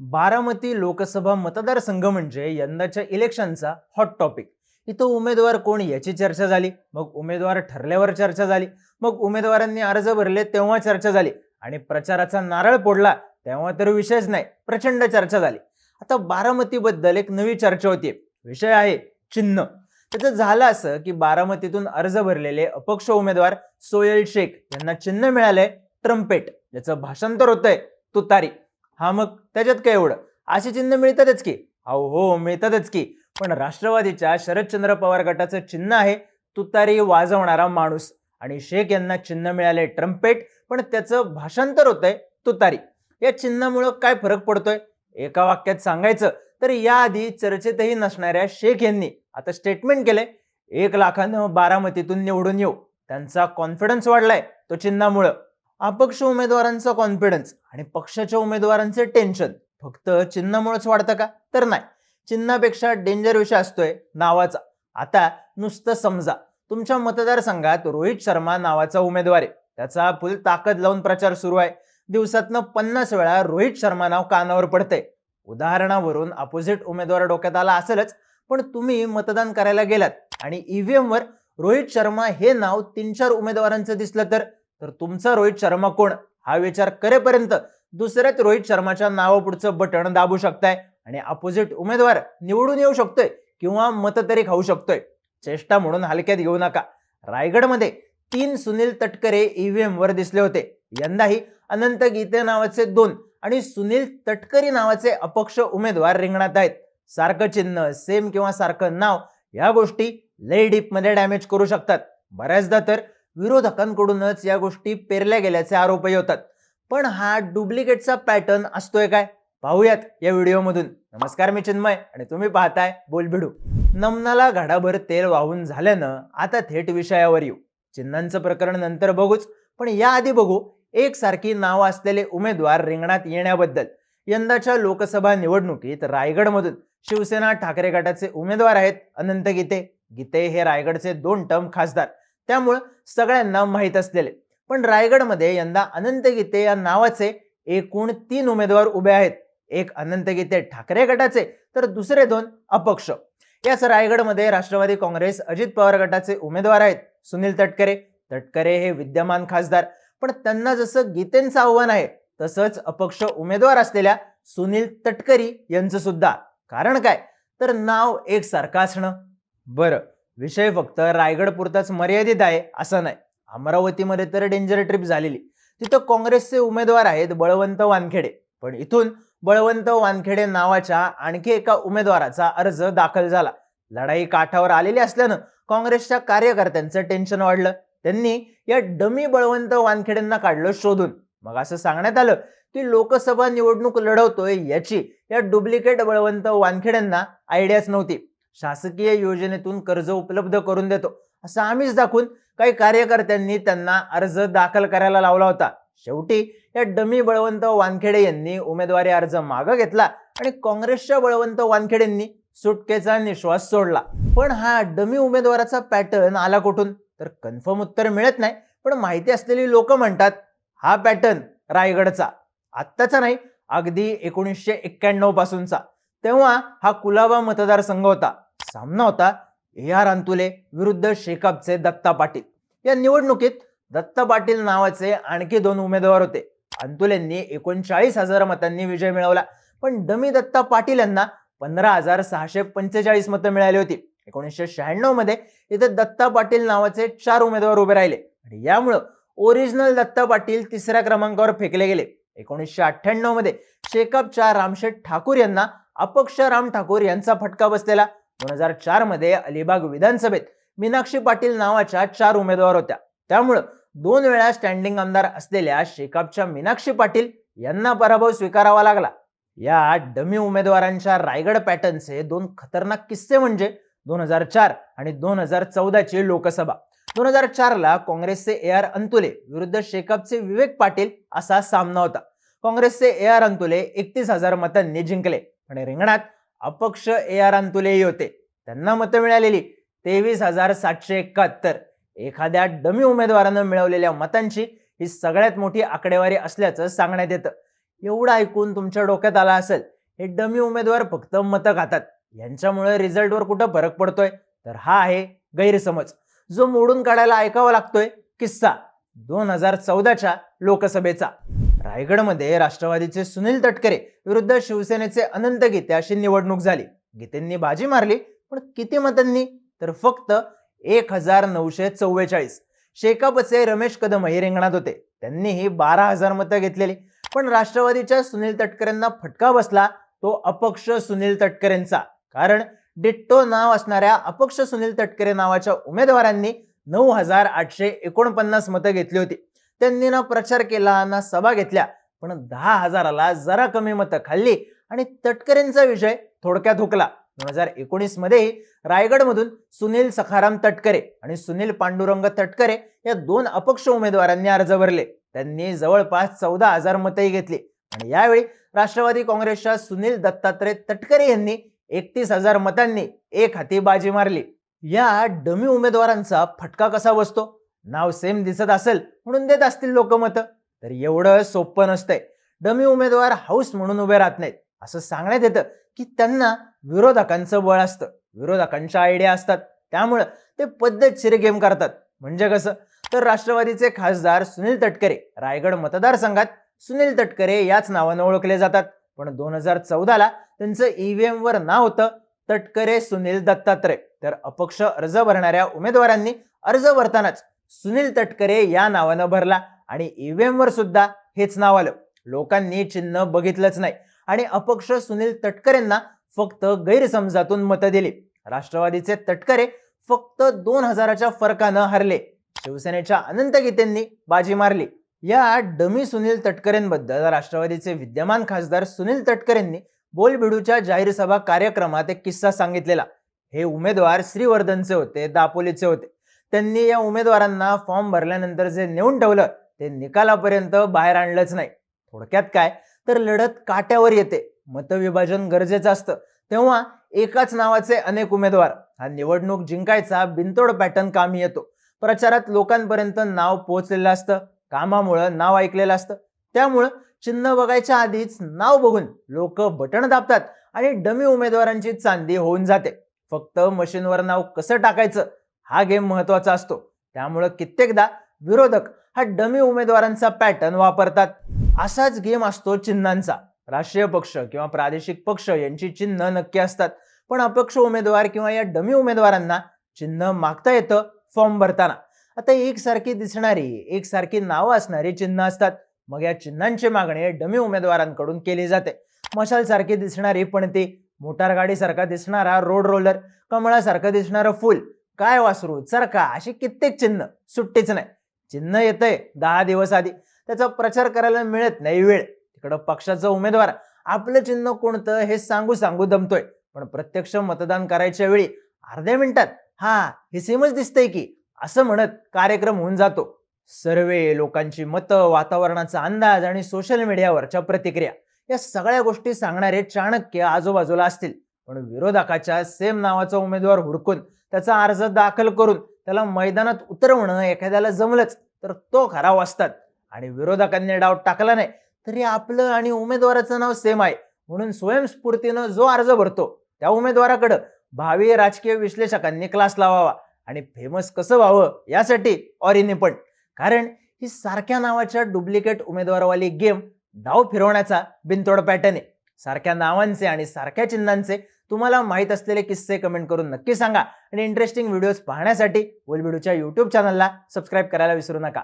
बारामती लोकसभा मतदारसंघ म्हणजे यंदाच्या इलेक्शनचा हॉट टॉपिक इथं उमेदवार कोण याची चर्चा झाली? मग उमेदवार ठरल्यावर चर्चा झाली. मग उमेदवारांनी अर्ज भरले तेव्हा चर्चा झाली. आणि प्रचाराचा नारळ पडला तेव्हा तर विषयच नाही प्रचंड चर्चा झाली. आता बारामतीबद्दल एक नवी चर्चा होती विषय आहे चिन्ह. त्याचं झालं असं की बारामतीतून अर्ज भरलेले अपक्ष उमेदवार सोयल शेख यांना चिन्ह मिळालंय ट्रम्पेट. याचं भाषांतर होतंय तुतारी. हा मग त्याच्यात काय एवढं? अशी चिन्ह मिळतातच की. अहो हो मिळतातच की. पण राष्ट्रवादीच्या शरदचंद्र पवार गटाचं चिन्ह आहे तुतारी वाजवणारा माणूस. आणि शेख यांना चिन्ह मिळाले ट्रम्पेट पण त्याचं भाषांतर होतंय तुतारी. या चिन्हामुळं काय फरक पडतोय? एका वाक्यात सांगायचं तर याआधी चर्चेतही नसणाऱ्या शेख यांनी आता स्टेटमेंट केलंय एक लाखानं बारामतीतून निवडून येऊ. त्यांचा कॉन्फिडन्स वाढलाय तो चिन्हामुळं. अपक्ष उमेदवारांचा कॉन्फिडन्स आणि पक्षाच्या उमेदवारांचे टेन्शन फक्त चिन्हामुळेच वाढतं का? तर नाही. चिन्हापेक्षा डेंजर विषय असतोय नावाचा. आता नुसतं समजा. तुमच्या मतदारसंघात रोहित शर्मा नावाचा उमेदवार आहे. त्याचा फुल ताकद लावून प्रचार सुरू आहे. दिवसातनं पन्नास वेळा रोहित शर्मा नाव कानावर पडतंय. उदाहरणावरून अपोजिट उमेदवार डोक्यात आला असेलच पण तुम्ही मतदान करायला गेलात आणि ईव्हीएमवर रोहित शर्मा हे नाव तीन चार उमेदवारांचं दिसलं तर? तर तुमचा रोहित शर्मा कोण? हा विचार करेपर्यंत दुसऱ्याच रोहित शर्माच्या नावापुढचं बटन दाबू शकताय आणि अपोजिट उमेदवार निवडून येऊ शकतोय किंवा मत तरी खाऊ शकतोय. चेष्टा म्हणून हलक्यात घेऊ नका. रायगडमध्ये तीन सुनील तटकरे ईव्हीएम वर दिसले होते. यंदाही अनंत गीते नावाचे दोन आणि सुनील तटकरी नावाचे अपक्ष उमेदवार रिंगणात आहेत. सारखं चिन्ह सेम किंवा सारखं नाव या गोष्टी लय डीपमध्ये डॅमेज करू शकतात. बऱ्याचदा तर विरोधकांकडूनच या गोष्टी पेरल्या गेल्याचे आरोपही होतात. पण हा डुप्लिकेटचा पॅटर्न असतोय काय? पाहूयात या व्हिडिओमधून. नमस्कार मी चिन्मय आणि तुम्ही पाहताय बोलबिडू. नमनाला घडाभर तेल वाहून झाल्यानं आता थेट विषयावर येऊ. चिन्हांचं प्रकरण नंतर बघूच पण याआधी बघू एकसारखी नाव असलेले उमेदवार रिंगणात येण्याबद्दल. यंदाच्या लोकसभा निवडणुकीत रायगडमधून शिवसेना ठाकरे गटाचे उमेदवार आहेत अनंत गीते. गीते हे रायगडचे दोन टर्म खासदार. त्यामुळं सगळ्यांना माहीत असलेले. पण रायगडमध्ये यंदा अनंत गीते या नावाचे एकूण तीन उमेदवार उभे आहेत. एक अनंत गीते ठाकरे गटाचे तर दुसरे दोन अपक्ष. याच रायगडमध्ये राष्ट्रवादी काँग्रेस अजित पवार गटाचे उमेदवार आहेत. सुनील तटकरे. तटकरे हे विद्यमान खासदार. पण त्यांना जसं गीतेंचं आव्हान आहे तसंच अपक्ष उमेदवार असलेल्या सुनील तटकरी यांचं सुद्धा. कारण काय? तर नाव एकसारखं असणं. बरं. विषय फक्त रायगड पुरताच मर्यादित आहे असं नाही. अमरावतीमध्ये तर डेंजर ट्रिप झालेली. तिथं काँग्रेसचे उमेदवार आहेत बळवंत वानखेडे. पण इथून बळवंत वानखेडे नावाच्या आणखी एका उमेदवाराचा अर्ज दाखल झाला. लढाई काठावर आलेली असल्यानं काँग्रेसच्या कार्यकर्त्यांचं टेन्शन वाढलं. त्यांनी या डमी बळवंत वानखेडेंना काढलं शोधून. मग असं सांगण्यात आलं की लोकसभा निवडणूक लढवतोय याची या डुप्लिकेट बळवंत वानखेड्यांना आयडियाच नव्हती. शासकीय योजनेतून कर्ज उपलब्ध करून देतो. असं आम्हीच दाखवून काही कार्यकर्त्यांनी त्यांना अर्ज दाखल करायला लावला होता. शेवटी या डमी बळवंत वानखेडे यांनी उमेदवारी अर्ज मागं घेतला आणि काँग्रेसच्या बळवंत वानखेडेंनी सुटकेचा निश्वास सोडला. पण हा डमी उमेदवाराचा पॅटर्न आला कुठून? तर कन्फर्म उत्तर मिळत नाही पण माहिती असलेली लोक म्हणतात हा पॅटर्न रायगडचा. आत्ताचा नाही अगदी एकोणीसशे एक्क्याण्णव पासूनचा तेव्हा हा कुलाबा मतदारसंघ होता. सामना होता ए आर अंतुले विरुद्ध शेकापचे दत्ता पाटील. या निवडणुकीत दत्ता पाटील नावाचे आणखी दोन उमेदवार होते. अंतुलेंनी एकोणचाळीस हजार मतांनी विजय मिळवला. पण डमी दत्ता पाटील यांना पंधरा हजार सहाशे पंचेचाळीस मतं मिळाली होती. एकोणीसशे शहाण्णवमध्ये इथे दत्ता पाटील नावाचे चार उमेदवार उभे राहिले. आणि यामुळं ओरिजिनल दत्ता पाटील तिसऱ्या क्रमांकावर फेकले गेले. एकोणीसशे अठ्ठ्याण्णवमध्ये शेकापच्या रामशेठ ठाकूर यांना अपक्ष राम ठाकूर यांचा फटका बसलेला. दोन हजार चारमध्ये अलिबाग विधानसभेत मीनाक्षी पाटील नावाच्या चार उमेदवार होत्या. त्यामुळं दोन वेळा स्टँडिंग आमदार असलेल्या शेकापच्या मीनाक्षी पाटील यांना पराभव स्वीकारावा लागला. या डमी उमेदवारांच्या रायगड पॅटर्नचे दोन खतरनाक किस्से म्हणजे दोन हजार चार आणि दोन हजार चौदाची लोकसभा. दोन हजार चारला काँग्रेसचे ए आर अंतुले विरुद्ध शेकापचे विवेक पाटील असा सामना होता. काँग्रेसचे ए आर अंतुले एकतीस हजार मतांनी जिंकले. आणि रिंगणात अपक्ष ए आर अंतुलेही होते. त्यांना मतं मिळालेली तेवीस हजार सातशे एकाहत्तर. एखाद्या डमी उमेदवारानं मिळवलेल्या मतांची ही सगळ्यात मोठी आकडेवारी असल्याचं सांगण्यात येतं. एवढं ऐकून तुमच्या डोक्यात आला असेल हे डमी उमेदवार फक्त मतं खातात. यांच्यामुळे रिझल्टवर कुठं फरक पडतोय? तर हा आहे गैरसमज. जो मोडून काढायला ऐकावा लागतोय किस्सा दोन हजार चौदाच्या लोकसभेचा. रायगडमध्ये राष्ट्रवादीचे सुनील तटकरे विरुद्ध शिवसेनेचे अनंत गीते अशी निवडणूक झाली. गीतेंनी बाजी मारली पण किती मतांनी? तर फक्त एक हजार नऊशे चव्वेचाळीस. शेकापचे रमेश कदम हे रिंगणात होते. त्यांनीही बारा हजार मतं घेतलेली. पण राष्ट्रवादीच्या सुनील तटकरेंना फटका बसला तो अपक्ष सुनील तटकरेंचा. कारण डिट्टो नाव असणाऱ्या अपक्ष सुनील तटकरे नावाच्या उमेदवारांनी नऊ हजार आठशे एकोणपन्नास मतं घेतली होती. त्यांनी ना प्रचार केला ना सभा घेतल्या पण दहा हजाराला जरा कमी मतं खाल्ली आणि तटकरेंचा विषय थोडक्यात हुकला. दोन हजार एकोणीसमध्ये रायगडमधून सुनील सखाराम तटकरे आणि सुनील पांडुरंग तटकरे या दोन अपक्ष उमेदवारांनी अर्ज भरले. त्यांनी जवळपास चौदा हजार मतंही घेतली. आणि यावेळी राष्ट्रवादी काँग्रेसच्या सुनील दत्तात्रय तटकरे यांनी एकतीस हजार मतांनी एक हाती बाजी मारली. या डमी उमेदवारांचा फटका कसा बसतो? नाव सेम दिसत असेल म्हणून देत असतील लोक मतं. तर एवढं सोपं नसतंय. डमी उमेदवार हाऊस म्हणून उभे राहत नाहीत. असं सांगण्यात येतं की त्यांना विरोधकांचं बळ असतं. विरोधकांच्या आयडिया असतात. त्यामुळं ते पद्धतशीर गेम करतात. म्हणजे कसं? तर राष्ट्रवादीचे खासदार सुनील तटकरे रायगड मतदारसंघात सुनील तटकरे याच नावानं ओळखले जातात. पण दोन हजार चौदाला त्यांचं ईव्हीएम वर नाव होतं तटकरे सुनील दत्तात्रय. तर अपक्ष अर्ज भरणाऱ्या उमेदवारांनी अर्ज भरतानाच सुनील तटकरे या नावानं भरला आणि ईव्हीएम वर सुद्धा हेच नाव आलं. लोकांनी चिन्ह बघितलंच नाही. आणि अपक्ष सुनील तटकरेंना फक्त गैरसमजातून मतं दिली. राष्ट्रवादीचे तटकरे फक्त दोन हजाराच्या फरकानं हरले. शिवसेनेच्या अनंत गीतेंनी बाजी मारली. या डमी सुनील तटकरेंबद्दल राष्ट्रवादीचे विद्यमान खासदार सुनील तटकरेंनी बोलबिडूच्या जाहीर सभा कार्यक्रमात एक किस्सा सांगितलेला. हे उमेदवार श्रीवर्धनचे होते दापोलीचे होते. त्यांनी या उमेदवारांना फॉर्म भरल्यानंतर जे नेऊन ठेवलं ते निकालापर्यंत बाहेर आणलंच नाही. थोडक्यात काय? तर लढत काट्यावर येते. मतविभाजन गरजेचं असतं. तेव्हा एकाच नावाचे अनेक उमेदवार हा निवडणूक जिंकायचा बिनतोड पॅटर्न कामी येतो. प्रचारात लोकांपर्यंत नाव पोहोचलेलं असतं कामामुळं नाव ऐकलेलं असतं. त्यामुळं चिन्ह बघायच्या आधीच नाव बघून लोक बटण दाबतात आणि डमी उमेदवारांची चांदी होऊन जाते. फक्त मशीनवर नाव कसं टाकायचं? हा गेम महत्त्वाचा असतो. त्यामुळं कित्येकदा विरोधक हा डमी उमेदवारांचा पॅटर्न वापरतात. असाच गेम असतो चिन्हांचा. राष्ट्रीय पक्ष किंवा प्रादेशिक पक्ष यांची चिन्ह नक्की असतात. पण अपक्ष उमेदवार किंवा या डमी उमेदवारांना चिन्ह मागता येतं फॉर्म भरताना. आता एकसारखी दिसणारी एकसारखी नावं असणारी चिन्ह असतात. मग या चिन्हांची मागणी डमी उमेदवारांकडून केली जाते. मशालसारखी दिसणारी पण ती मोटार गाडीसारखा दिसणारा रोड रोलर कमळासारखं दिसणारं फुल काय वासरू? चरका अशी कित्येक चिन्ह. सुट्टीच नाही. चिन्ह येतंय. दहा दिवस आधी. त्याचा प्रचार करायला मिळत नाही वेळ. तिकडं पक्षाचा उमेदवार. आपलं चिन्ह कोणतं हे सांगू सांगू दमतोय. पण प्रत्यक्ष मतदान करायच्या वेळी अर्ध्या मिनिटात हा हे सेमच दिसतंय की असं म्हणत कार्यक्रम होऊन जातो. सर्वे लोकांची मतं वातावरणाचा अंदाज आणि सोशल मीडियावरच्या प्रतिक्रिया या सगळ्या गोष्टी सांगणारे चाणक्य आजूबाजूला असतील. पण विरोधकाच्या सेम नावाचा उमेदवार हुडकून त्याचा अर्ज दाखल करून त्याला मैदानात उतरवणं एखाद्याला जमलंच तर तो खरा वाचतात आणि विरोधकांनी डाव टाकला नाही तरी आपलं आणि उमेदवाराचं नाव सेम आहे. म्हणून स्वयंस्फूर्तीनं जो अर्ज भरतो त्या उमेदवाराकडं भावी राजकीय विश्लेषकांनी क्लास लावावा आणि फेमस कसं व्हावं यासाठी ऑरिने पण. कारण ही सारख्या नावाच्या डुप्लिकेट उमेदवारवाली गेम डाव फिरवण्याचा बिनतोड पॅटर्न आहे. सारख्या नावांचे आणि सारख्या चिन्हांचे तुम्हाला माहीत असलेले किस्से कमेंट करून नक्की सांगा. आणि इंटरेस्टिंग व्हिडिओज पाहण्यासाठी बोलबिडूच्या यूट्यूब चॅनलला सबस्क्राईब करायला विसरू नका.